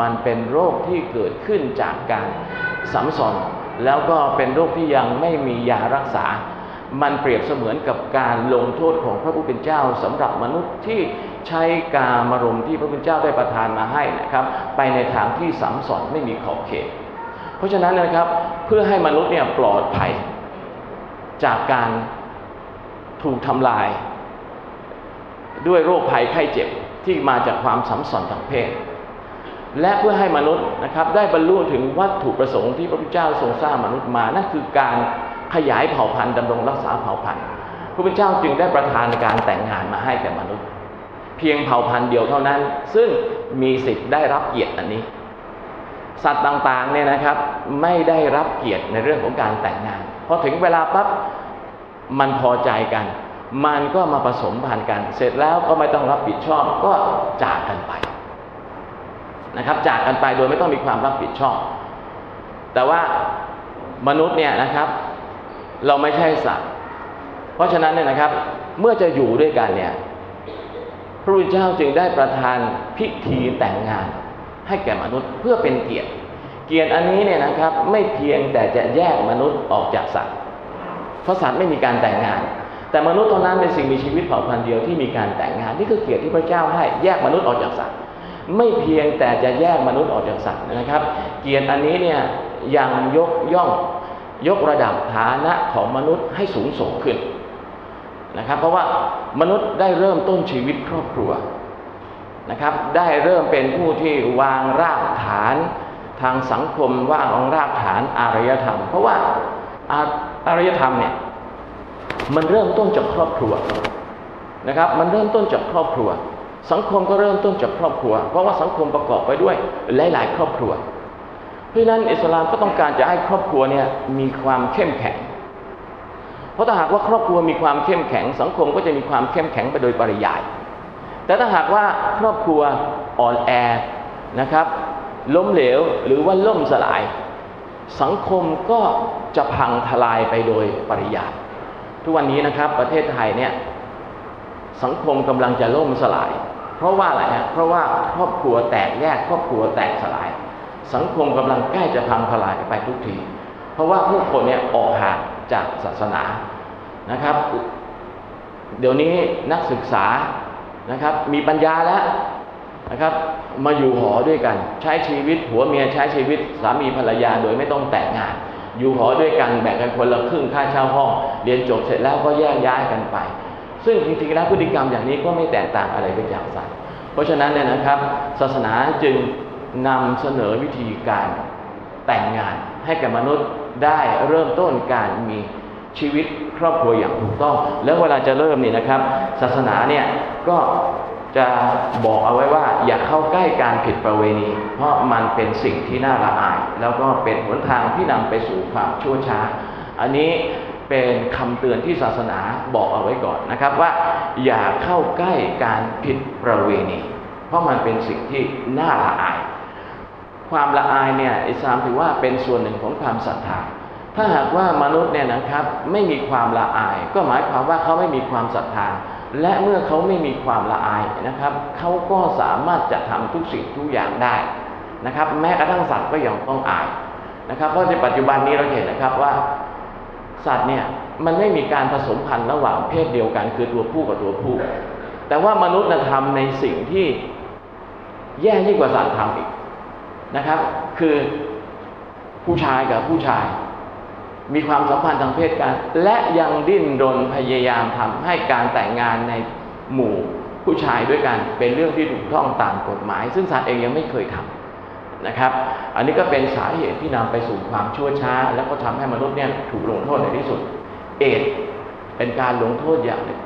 มันเป็นโรคที่เกิดขึ้นจากการสัมสนแล้วก็เป็นโรคที่ยังไม่มียารักษา มันเปรียบเสมือนกับการลงโทษของพระผู้เป็นเจ้าสำหรับมนุษย์ที่ใช้กามารมณ์ที่พระผู้เป็นเจ้าได้ประทานมาให้นะครับ ไปในทางที่สัมสนไม่มีขอบเขต เพราะฉะนั้นนะครับเพื่อให้มนุษย์เนี่ยปลอดภัย จากการถูกทำลาย ด้วยโรคภัยไข้เจ็บที่มาจากความสัมสนทางเพศ และเพื่อให้มนุษย์นะครับได้บรรลุถึงวัตถุประสงค์ที่พระพุทธเจ้าทรงสร้างมนุษย์มา นั่นคือการขยายเผ่าพันธุ์ดำรงรักษาเผ่าพันธุ์พระพุทธเจ้าจึงได้ประทานการแต่งงานมาให้แก่มนุษย์ เพียงเผ่าพันธุ์เดียวเท่านั้น ซึ่งมีสิทธิ์ได้รับเกียรติอันนี้ สัตว์ต่างๆเนี่ยนะครับไม่ได้รับเกียรติในเรื่องของการแต่งงานพอถึงเวลาปั๊บมันพอใจกัน มันก็มาผสมพันธุ์กัน เสร็จแล้วก็ไม่ต้องรับผิดชอบก็จากกันไป นะครับ จากกันไปโดยไม่ต้องมีความรับผิดชอบ แต่ว่ามนุษย์เนี่ยนะครับ เราไม่ใช่สัตว์ เพราะฉะนั้นเนี่ยนะครับ เมื่อจะอยู่ด้วยกันเนี่ยพระพุทธเจ้าจึงได้ประทานพิธีแต่งงาน ให้แก่มนุษย์เพื่อเป็นเกียรติ เกียรติอันนี้เนี่ยนะครับ ไม่เพียงแต่จะแยกมนุษย์ออกจากสัตว์เพราะสัตว์ไม่มีการแต่งงาน แต่มนุษย์เท่านั้นเป็นสิ่งมีชีวิตเผ่าพันธุ์เดียวที่มีการแต่งงานนี่คือเกียรติที่พระเจ้าให้แยกมนุษย์ออกจากสัตว์ ไม่เพียงแต่จะแยกมนุษย์ออกจากสัตว์นะครับ เกียรติอันนี้เนี่ยยังยกย่องยกระดับฐานะของมนุษย์ให้สูงส่งขึ้นนะครับ เพราะว่ามนุษย์ได้เริ่มต้นชีวิตครอบครัวนะครับ ได้เริ่มเป็นผู้ที่วางรากฐานทางสังคมว่างรากฐานอารยธรรม เพราะว่าอารยธรรมเนี่ยมันเริ่มต้นจากครอบครัวนะครับ มันเริ่มต้นจากครอบครัว สังคมก็เริ่มต้นจากครอบครัว เพราะว่าสังคมประกอบไปด้วยหลาย ๆ ครอบครัว เพราะฉะนั้นอิสลามก็ต้องการจะให้ครอบครัวเนี่ยมีความเข้มแข็ง เพราะถ้าหากว่าครอบครัวมีความเข้มแข็ง สังคมก็จะมีความเข้มแข็งไปโดยปริยาย แต่ถ้าหากว่าครอบครัวอ่อนแอนะครับ ล้มเหลวหรือว่าล่มสลาย สังคมก็จะพังทลายไปโดยปริยาย ทุกวันนี้นะครับประเทศไทยเนี่ยสังคมกำลังจะล่มสลาย เพราะว่าอะไรฮะเพราะว่าครอบครัวแตกแยกครอบครัวแตกสลาย สังคมกำลังใกล้จะพังทลายไปทุกที เพราะว่าผู้คนเนี่ยออกห่างจากศาสนานะครับ เดี๋ยวนี้นักศึกษานะครับมีปัญญาแล้วนะครับมาอยู่หอด้วยกัน ใช้ชีวิตหัวเมียใช้ชีวิตสามีภรรยาโดยไม่ต้องแต่งงาน อยู่หอด้วยกันแบ่งกันคนละครึ่งค่าเช่าห้อง เรียนจบเสร็จแล้วก็แยกย้ายกันไป ซึ่งจริงๆแล้วพฤติกรรมอย่างนี้ก็ไม่แตกต่างอะไรไปจากสัตว์เพราะฉะนั้นเนี่ยนะครับ ศาสนาจึงนำเสนอวิธีการแต่งงานให้แก่มนุษย์ได้เริ่มต้นการมีชีวิตครอบครัวอย่างถูกต้อง แล้วเวลาจะเริ่มนี่นะครับ ศาสนาเนี่ยก็จะบอกเอาไว้ว่าอย่าเข้าใกล้การผิดประเวณี เพราะมันเป็นสิ่งที่น่าละอาย แล้วก็เป็นหนทางที่นำไปสู่ความชั่วช้า อันนี้ เป็นคำเตือนที่ศาสนาบอกเอาไว้ก่อนนะครับว่าอย่าเข้าใกล้การผิดประเวณี เพราะมันเป็นสิ่งที่น่าละอาย ความละอายเนี่ยอิสลามถือว่าเป็นส่วนหนึ่งของความศรัทธาถ้าหากว่ามนุษย์เนี่ยนะครับไม่มีความละอาย ก็หมายความว่าเขาไม่มีความศรัทธาและเมื่อเขาไม่มีความละอายนะครับเขาก็สามารถจะทำทุกสิ่งทุกอย่างได้นะครับ แม้กระทั่งสัตว์ก็ยังต้องอายนะครับ เพราะในปัจจุบันนี้เราเห็นนะครับว่า สัตว์เนี่ยมันไม่มีการผสมพันธุ์ระหว่างเพศเดียวกันคือตัวผู้กับตัวผู้ แต่ว่ามนุษย์ทำในสิ่งที่แย่ยิ่งกว่าสัตว์ทำอีกนะครับ คือผู้ชายกับผู้ชาย มีความสัมพันธ์ทางเพศกัน และยังดิ้นรนพยายามทำให้การแต่งงานในหมู่ผู้ชายด้วยกันเป็นเรื่องที่ถูกต้องตามกฎหมาย ซึ่งศาลเองยังไม่เคยทำ นะครับ อันนี้ก็เป็นสาเหตุที่นำไปสู่ความชั่วช้า แล้วก็ทำให้มนุษย์เนี่ยถูกลงโทษในที่สุด เอดเป็นการลงโทษอย่างหนึ่ง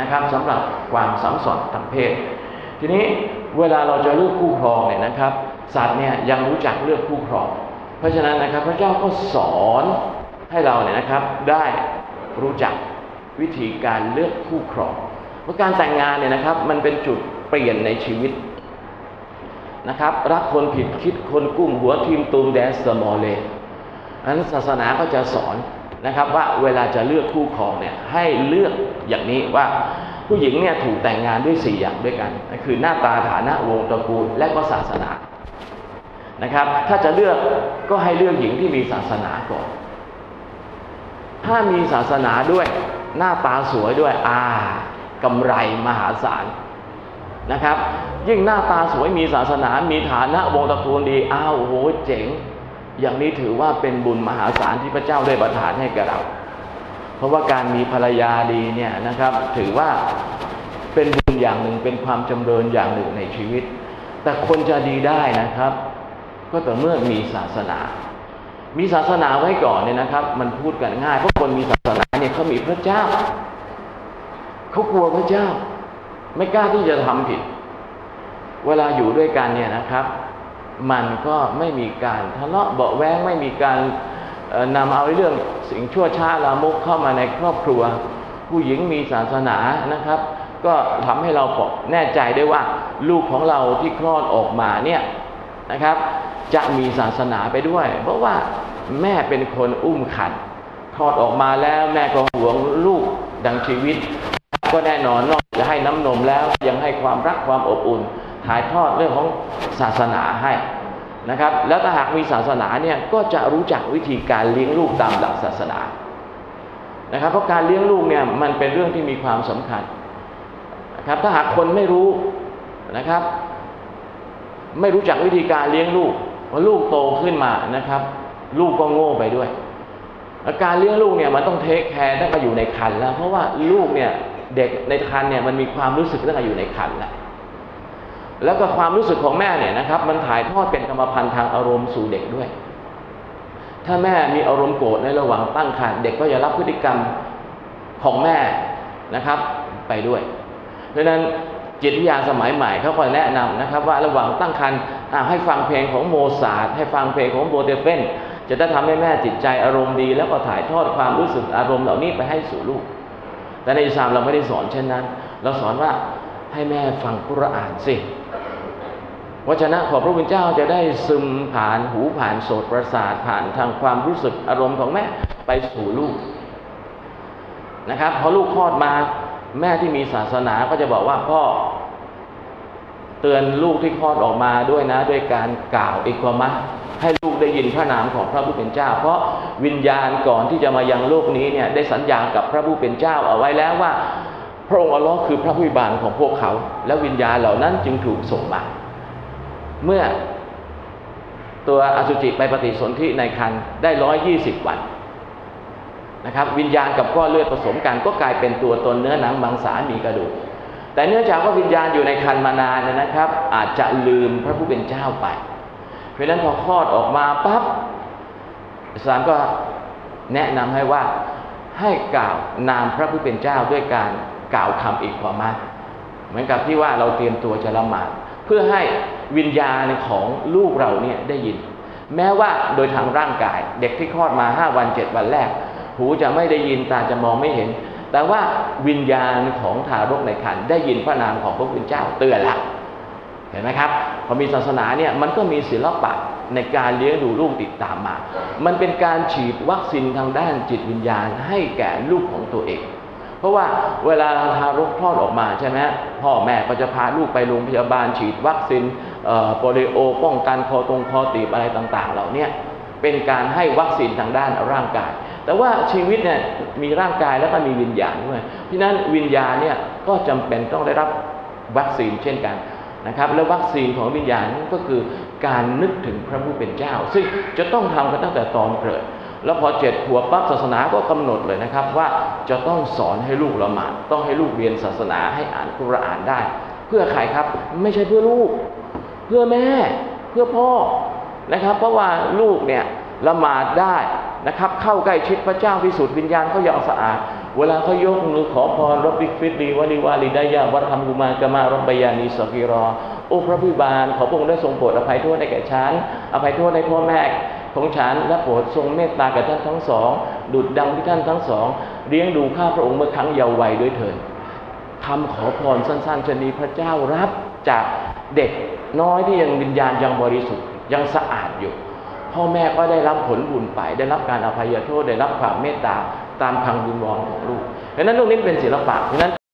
นะครับสำหรับความสัมสอนทางเพศ ทีนี้เวลาเราจะเลือกคู่ครองเนี่ยนะครับ สัตว์เนี่ยยังรู้จักเลือกคู่ครอง เพราะฉะนั้นนะครับพระเจ้าก็สอนให้เราเนี่ยนะครับได้รู้จักวิธีการเลือกคู่ครอง เพราะการแต่งงานเนี่ยนะครับมันเป็นจุดเปลี่ยนในชีวิต นะครับ รักคนผิดคิดคนกุ้มหัวทีมตูมแดนสมอลเลนั้นศาสนาก็จะสอนนะครับว่าเวลาจะเลือกคู่ครองเนี่ยให้เลือกอย่างนี้ว่าผู้หญิงเนี่ยถูกแต่งงานด้วยสี่อย่างด้วยกันคือหน้าตาฐานะวงตระกูลและก็ศาสนานะครับ ถ้าจะเลือกก็ให้เลือกหญิงที่มีศาสนาก่อน ถ้ามีศาสนาด้วยหน้าตาสวยด้วย อ่ากำไรมหาศาล นะครับ ยิ่งหน้าตาสวยมีศาสนา มีฐานะวงตระกูลดี อ้าวโหเจ๋ง อย่างนี้ถือว่าเป็นบุญมหาศาลที่พระเจ้าได้ประทานให้แก่เรา เพราะว่าการมีภรรยาดีเนี่ยนะครับ ถือว่าเป็นบุญอย่างหนึ่งเป็นความจำเริญอย่างหนึ่งในชีวิต แต่คนจะดีได้นะครับ ก็ต่อเมื่อมีศาสนา มีศาสนาไว้ก่อนเนี่ยนะครับ มันพูดกันง่ายเพราะคนมีศาสนาเนี่ยเขามีพระเจ้าเขากลัวพระเจ้า ไม่กล้าที่จะทำผิด เวลาอยู่ด้วยกันเนี่ยนะครับ มันก็ไม่มีการทะเลาะเบาแวงไม่มีการนำเอาเรื่องสิ่งชั่วช้าลามกเข้ามาในครอบครัว ผู้หญิงมีศาสนานะครับ ก็ทำให้เราแน่ใจได้ว่า ลูกของเราที่คลอดออกมาเนี่ยนะครับ จะมีศาสนาไปด้วย เพราะว่าแม่เป็นคนอุ้มขันคลอดออกมาแล้วแม่ก็หวงลูกดังชีวิต ก็แน่นอนนอก จากให้น้ำนมแล้วยังให้ความรักความอบอุ่น ถ่ายทอดเรื่องของศาสนาให้นะครับ แล้วถ้าหากมีศาสนาเนี่ยก็จะรู้จักวิธีการเลี้ยงลูกตามหลักศาสนานะครับ เพราะการเลี้ยงลูกเนี่ยมันเป็นเรื่องที่มีความสำคัญนะครับ ถ้าหากคนไม่รู้นะครับ ไม่รู้จักวิธีการเลี้ยงลูกพอลูกโตขึ้นมานะครับ ลูกก็โง่ไปด้วย การเลี้ยงลูกเนี่ยมันต้องเทคแคร์ตั้งแต่อยู่ในคันแล้ว เพราะว่าลูกเนี่ย เด็กในคันเนี่ยมันมีความรู้สึกตั้งแต่อยู่ในคันแล้วแล้วก็ความรู้สึกของแม่เนี่ยนะครับ มันถ่ายทอดเป็นกรรมพันธุ์ทางอารมณ์สู่เด็กด้วย ถ้าแม่มีอารมณ์โกรธในระหว่างตั้งครรภ์เด็กก็จะรับพฤติกรรมของแม่นะครับ ไปด้วยเพราะฉะนั้นจิตวิทยาสมัยใหม่เขาคอยแนะนำนะครับ ว่าระหว่างตั้งครรภ์ให้ฟังเพลงของโมซาร์ทให้ฟังเพลงของโบเทเฟนจะได้ทำให้แม่จิตใจอารมณ์ดี แล้วก็ถ่ายทอดความรู้สึกอารมณ์เหล่านี้ไปให้สู่ลูก แต่ในอิสลามเราไม่ได้สอนเช่นนั้น เราสอนว่าให้แม่ฟังกุรอานสิวจนะของพระพุทธเจ้าจะได้ซึมผ่านหูผ่านโสตประสาทผ่านทางความรู้สึกอารมณ์ของแม่ไปสู่ลูกนะครับพอลูกคลอดมาแม่ที่มีศาสนาก็จะบอกว่าพ่อเตือนลูกที่คลอดออกมาด้วยนะ ด้วยการกล่าวอิกวามะ ให้ลูกได้ยินพระนามของพระผู้เป็นเจ้า เพราะวิญญาณก่อนที่จะมายังโลกนี้เนี่ยได้สัญญากับพระผู้เป็นเจ้าเอาไว้แล้วว่า พระองค์อัลลอฮ์คือพระผู้บานของพวกเขา และวิญญาณเหล่านั้นจึงถูกส่งมาเมื่อตัวอสุจิไปปฏิสนธิในคันได้ร้อยยี่สิบวันนะครับวิญญาณกับก้อนเลือดผสมกันก็กลายเป็นตัวตนเนื้อหนังมังสามีกระดูกแต่เนื่องจากว่าวิญญาณอยู่ในคันมานานนะครับ อาจจะลืมพระผู้เป็นเจ้าไป เพราะนั้นพอคลอดออกมาปั๊บอิสลามก็แนะนำให้ว่าให้กล่าวนามพระผู้เป็นเจ้าด้วยการกล่าวคำอีกความาเหมือนกับที่ว่าเราเตรียมตัวจะละหมาดเพื่อให้วิญญาณของลูกเราเนี่ยได้ยิน แม้ว่าโดยทางร่างกาย เด็กที่คลอดมาห้าวันเจ็ดวันแรก หูจะไม่ได้ยินตาจะมองไม่เห็น แต่ว่าวิญญาณของทารกในครรภ์ได้ยินพระนามของพระผู้เป็นเจ้าเตือนละ เห็นไหมครับพอมีศาสนาเนี่ยมันก็มีศิลปะในการเลี้ยงดูลูกติดตามมา มันเป็นการฉีดวัคซีนทางด้านจิตวิญญาณให้แก่ลูกของตัวเอง เพราะว่าเวลาทารกคลอดออกมาใช่ไหมพ่อแม่ก็จะพาลูกไปโรงพยาบาลฉีดวัคซีนโปลิโอ ป้องกันคอตรงคอตีบอะไรต่าง ๆ เหล่านี้เป็นการให้วัคซีนทางด้านร่างกาย แต่ว่าชีวิตเนี่ยมีร่างกายแล้วก็มีวิญญาณด้วยเพราะนั้นวิญญาณเนี่ยก็จำเป็นต้องได้รับวัคซีนเช่นกัน นะครับและวัคซีนของวิญญาณก็คือการนึกถึงพระผู้เป็นเจ้า ซึ่งจะต้องทำกันตั้งแต่ตอนเกิด แล้วพอเจ็ดขวบปั๊บศาสนาก็กำหนดเลยนะครับ ว่าจะต้องสอนให้ลูกละหมาดต้องให้ลูกเรียนศาสนาให้อ่านคุรานได้ เพื่อใครครับไม่ใช่เพื่อลูก เพื่อแม่เพื่อพ่อนะครับ เพราะว่าลูกเนี่ยละหมาดได้นะครับ เข้าใกล้ชิดพระเจ้าพิสุทธิ์วิญญาณเขายังสะอาด เวลาเขายกมือขอพรรับบิฟิตดีวะลิวาลิดายาวัฒรรมกุมากามารับปยานีสกิรอโอ้พระพิบาลขอพระองค์ได้ทรงโปรดอภัยโทษให้แก่ฉันอภัยโทษให้พ่อแม่ของฉันและโปรดทรงเมตตากับท่านทั้งสอง ดุดดังที่ท่านทั้งสองเลี้ยงดูข้าพระองค์เมื่อครั้งเยาว์วัยด้วยเถิดคำขอพรสั้นๆชนีพระเจ้ารับจากเด็กน้อยที่ยังวิญญาณยังบริสุทธิ์ยังสะอาดอยู่ พ่อแม่ก็ได้รับผลบุญไปได้รับการอภัยโทษได้รับความเมตตา ตามพังบุญวอนของลูกดังนั้นตรงนี้เป็นศิลปะดังนั้น